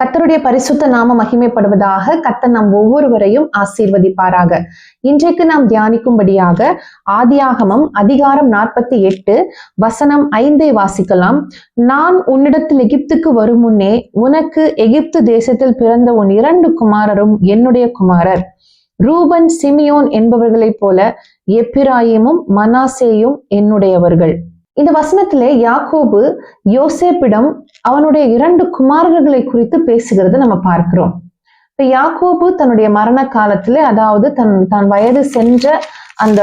கத்தருடைய பரிசுத்த நாம மகிமைப்படுவதாக கத்த நம் ஒவ்வொருவரையும் ஆசீர்வதிப்பாராக. இன்றைக்கு நாம் தியானிக்கும்படியாக ஆதியாகமம் அதிகாரம் நாற்பத்தி எட்டு வசனம் ஐந்தை வாசிக்கலாம். நான் உன்னிடத்தில் எகிப்துக்கு வரும் முன்னே உனக்கு எகிப்து தேசத்தில் பிறந்த உன் இரண்டு குமாரரும் என்னுடைய குமாரர். ரூபன் சிமியோன் என்பவர்களைப் போல எப்பிராயிமும் மனாசேயும் என்னுடையவர்கள். இந்த வசனத்திலே யாக்கோபு யோசேப்பிடம் அவனுடைய இரண்டு குமாரர்களை குறித்து பேசுகிறத நம்ம பார்க்கிறோம். இப்ப யாக்கோபு தன்னுடைய மரண காலத்துல அதாவது தன் தான் வயது சென்ற அந்த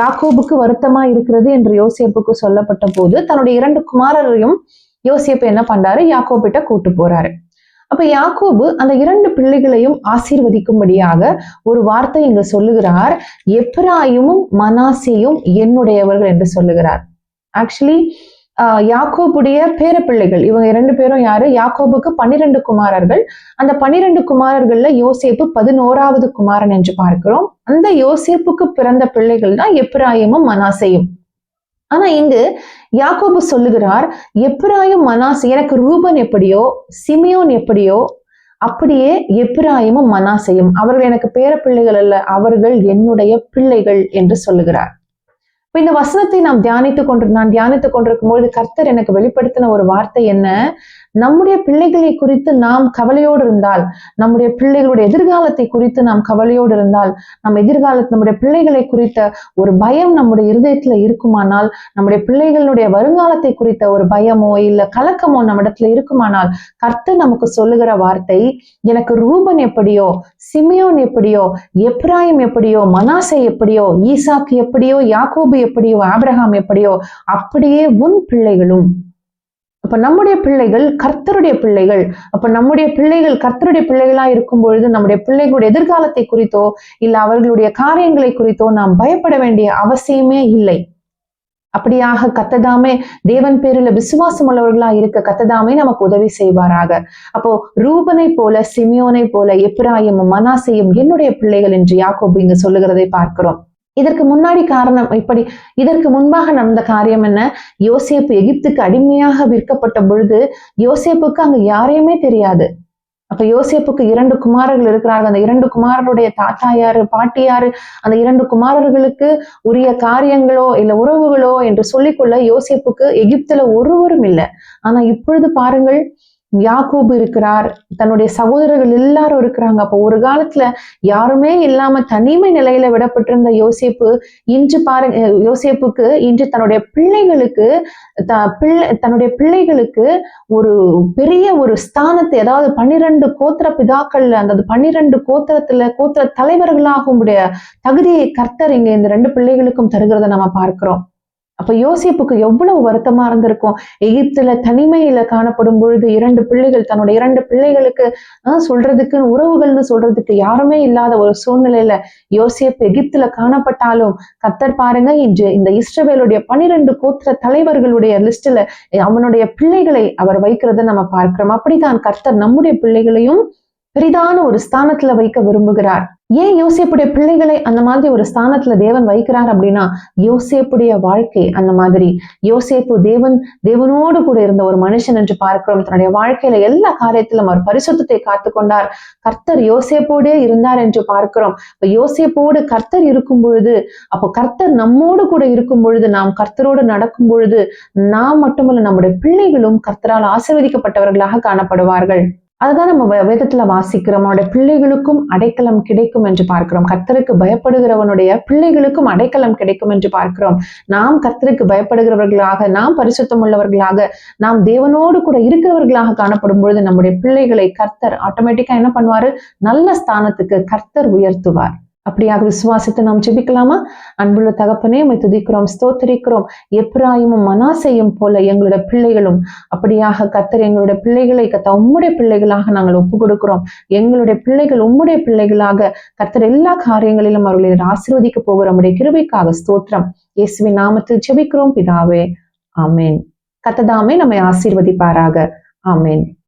யாக்கோபுக்கு வருத்தமா இருக்கிறது என்று யோசேப்புக்கு சொல்லப்பட்ட போது தன்னுடைய இரண்டு குமாரரையும் யோசேப்பு என்ன பண்றாரு? யாக்கோபிட்ட கூட்டு போறாரு. அப்ப யாக்கோபு அந்த இரண்டு பிள்ளைகளையும் ஆசீர்வதிக்கும்படியாக ஒரு வார்த்தை இங்க சொல்லுகிறார். எப்ராயுமும் மனாசேயும் என்னுடையவர்கள் என்று சொல்லுகிறார். ஆக்சுவலி யாக்கோபுடைய பேரப்பிள்ளைகள் இவங்க இரண்டு பேரும் யாரு? யாக்கோபுக்கு பன்னிரண்டு குமாரர்கள். அந்த பன்னிரண்டு குமாரர்கள்ல யோசேப்பு பதினோராவது குமாரன் என்று பார்க்கிறோம். அந்த யோசேப்புக்கு பிறந்த பிள்ளைகள் தான் எப்ராயமும் மனாசையும். ஆனா இங்கு யாக்கோபு சொல்லுகிறார் எப்ராயும் மனாசை எனக்கு ரூபன் எப்படியோ சிமியோன் எப்படியோ அப்படியே எப்ராயமும் மனாசையும். அவர்கள் எனக்கு பேர பிள்ளைகள் அல்ல அவர்கள் என்னுடைய பிள்ளைகள் என்று சொல்லுகிறார். இப்போ இந்த வசனத்தை நாம் தியானித்து கொண்டு நான் தியானித்து கொண்டிருக்கும் பொழுது கர்த்தர் எனக்கு வெளிப்படுத்தின ஒரு வார்த்தை என்ன? நம்முடைய பிள்ளைகளை குறித்து நாம் கவலையோடு இருந்தால் நம்முடைய பிள்ளைகளுடைய எதிர்காலத்தை குறித்து நாம் கவலையோடு இருந்தால் நம் எதிர்காலத்து நம்முடைய பிள்ளைகளை குறித்த ஒரு பயம் நம்முடைய இருதயத்துல இருக்குமானால் நம்முடைய பிள்ளைகளுடைய வருங்காலத்தை குறித்த ஒரு பயமோ இல்ல கலக்கமோ நம்மிடத்துல இருக்குமானால் கர்த்தர் நமக்கு சொல்லுகிற வார்த்தை எனக்கு ரூபன் எப்படியோ சிமியோன் எப்படியோ எப்ராயம் எப்படியோ மனாசை எப்படியோ ஈசாக்கு எப்படியோ யாக்கோபு எப்படியோ ஆபிரகாம் எப்படியோ அப்படியே உன் பிள்ளைகளும் அப்ப நம்முடைய பிள்ளைகள் கர்த்தருடைய பிள்ளைகள் அப்ப நம்முடைய பிள்ளைகள் கர்த்தருடைய பிள்ளைகளா இருக்கும் பொழுது நம்முடைய பிள்ளைகளுடைய எதிர்காலத்தை குறித்தோ இல்ல அவர்களுடைய காரியங்களை குறித்தோ நாம் பயப்பட வேண்டிய அவசியமே இல்லை. அப்படியாக கத்ததாமே தேவன் பேரில் விசுவாசம் உள்ளவர்களா இருக்க கத்ததாமே நமக்கு உதவி செய்வாராக. அப்போ ரூபனை போல சிமியோனை போல எப்ராயும் மனாசையும் என்னுடைய பிள்ளைகள் என்று யாக்கோபு இங்கு சொல்லுகிறதை பார்க்கிறோம். இதற்கு முன்னாடி காரணம் இப்படி இதற்கு முன்பாக நடந்த காரியம் என்ன? யோசேப்பு எகிப்துக்கு அடிமையாக விற்கப்பட்ட பொழுது யோசேப்புக்கு அங்க யாரையுமே தெரியாது. அப்ப யோசேப்புக்கு இரண்டு குமாரர்கள் இருக்கிறார்கள். அந்த இரண்டு குமாரருடைய தாத்தா யாரு பாட்டி யாரு? அந்த இரண்டு குமாரர்களுக்கு உரிய காரியங்களோ இல்ல உறவுகளோ என்று சொல்லிக்கொள்ள யோசேப்புக்கு எகிப்துல ஒருவரும் இல்லை. ஆனா இப்பொழுது பாருங்கள் யாக்கோபு இருக்கிறார் தன்னுடைய சகோதரர்கள் எல்லாரும் இருக்கிறாங்க. அப்போ ஒரு காலத்துல யாருமே இல்லாம தனிமை நிலையில விடப்பட்டிருந்த யோசேப்பு இன்று பாரு யோசேப்புக்கு இன்று தன்னுடைய பிள்ளைகளுக்கு த பிள்ளை தன்னுடைய பிள்ளைகளுக்கு ஒரு பெரிய ஒரு ஸ்தானத்தை அதாவது பன்னிரண்டு கோத்திர பிதாக்கள்ல அந்த பன்னிரண்டு கோத்திரத்துல கோத்திர தலைவர்களாக உடைய தகுதியை கர்த்தர் இங்க இந்த ரெண்டு பிள்ளைகளுக்கும் தருகிறத நம்ம பார்க்கிறோம். அப்ப யோசிப்புக்கு எவ்வளவு வருத்தமா இருந்திருக்கும்? எகிப்துல தனிமையில காணப்படும் பொழுது இரண்டு பிள்ளைகள் தன்னுடைய இரண்டு பிள்ளைகளுக்கு ஆஹ் சொல்றதுக்கு உறவுகள்னு சொல்றதுக்கு யாருமே இல்லாத ஒரு சூழ்நிலையில யோசிப்பு எகிப்துல காணப்பட்டாலும் கத்தர் பாருங்க இன்று இந்த இஸ்ரவேலுடைய பனிரெண்டு கோத்திர தலைவர்களுடைய லிஸ்ட்ல அவனுடைய பிள்ளைகளை அவர் வைக்கிறத நம்ம பார்க்கிறோம். அப்படித்தான் கர்த்தர் நம்முடைய பிள்ளைகளையும் பெரிதான ஒரு ஸ்தானத்துல வைக்க விரும்புகிறார். ஏன் யோசேப்புடைய பிள்ளைகளை அந்த மாதிரி ஒரு ஸ்தானத்துல தேவன் வைக்கிறார் அப்படின்னா யோசேப்புடைய வாழ்க்கை அந்த மாதிரி. யோசேப்பு தேவன் தேவனோடு கூட இருந்த ஒரு மனுஷன் என்று பார்க்கிறோம். தன்னுடைய வாழ்க்கையில எல்லா காரியத்திலும் அவர் பரிசுத்தத்தை காத்து கொண்டார் கர்த்தர் யோசேப்போடே இருந்தார் என்று பார்க்கிறோம். இப்ப யோசேப்போடு கர்த்தர் இருக்கும் பொழுது அப்போ கர்த்தர் நம்மோடு கூட இருக்கும் பொழுது நாம் கர்த்தரோடு நடக்கும் பொழுது நாம் மட்டுமல்ல நம்முடைய பிள்ளைகளும் கர்த்தரால் ஆசிர்வதிக்கப்பட்டவர்களாக காணப்படுவார்கள். அதுதான் நம்ம வேதத்துல வாசிக்கிறோம். அவனுடைய பிள்ளைகளுக்கும் அடைக்கலம் கிடைக்கும் என்று பார்க்கிறோம். கர்த்தருக்கு பயப்படுகிறவனுடைய பிள்ளைகளுக்கும் அடைக்கலம் கிடைக்கும் என்று பார்க்கிறோம். நாம் கர்த்தருக்கு பயப்படுகிறவர்களாக நாம் பரிசுத்தம் உள்ளவர்களாக நாம் தேவனோடு கூட இருக்கிறவர்களாக காணப்படும் பொழுது நம்முடைய பிள்ளைகளை கர்த்தர் ஆட்டோமேட்டிக்கா என்ன பண்ணுவாரு? நல்ல ஸ்தானத்துக்கு கர்த்தர் உயர்த்துவார். அப்படியாக விசுவாசத்தை நாம் ஜெபிக்கலாமா? அன்புள்ள தகப்பனே உமை துதிக்கிறோம் ஸ்தோத்தரிக்கிறோம். எப்ராயுமும் மனாசையும் போல எங்களுடைய பிள்ளைகளும் அப்படியாக கத்தர் எங்களுடைய பிள்ளைகளை கத்த உம்முடைய பிள்ளைகளாக நாங்கள் ஒப்பு கொடுக்கிறோம் எங்களுடைய பிள்ளைகள் உம்முடைய பிள்ளைகளாக கத்தர் எல்லா காரியங்களிலும் அவர்களை ஆசீர்வதிக்க போகிற நம்முடைய கிருபைக்காக ஸ்தோத்திரம். இயேசுவின் நாமத்தில் ஜெபிக்கிறோம் பிதாவே. ஆமேன். கத்ததாமே நம்மை ஆசீர்வதிப்பாராக. ஆமேன்.